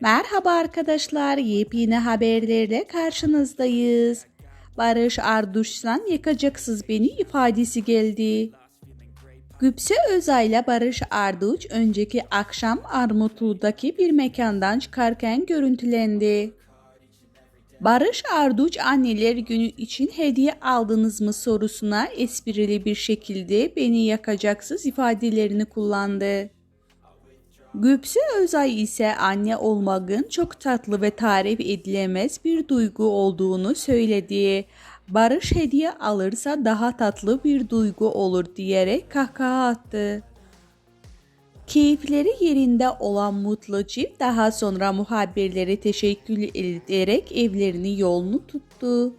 Merhaba arkadaşlar, yepyeni haberlerle karşınızdayız. Barış Arduş'tan yakacaksız beni ifadesi geldi. Güpse Özay'la Barış Arduç önceki akşam Armutlu'daki bir mekandan çıkarken görüntülendi. Barış Arduç anneler günü için hediye aldınız mı sorusuna esprili bir şekilde beni yakacaksız ifadelerini kullandı. Güpse Özay ise anne olmanın çok tatlı ve tarif edilemez bir duygu olduğunu söyledi. Barış hediye alırsa daha tatlı bir duygu olur diyerek kahkaha attı. Keyifleri yerinde olan mutlu çift daha sonra muhabirlere teşekkür ederek evlerini yolunu tuttu.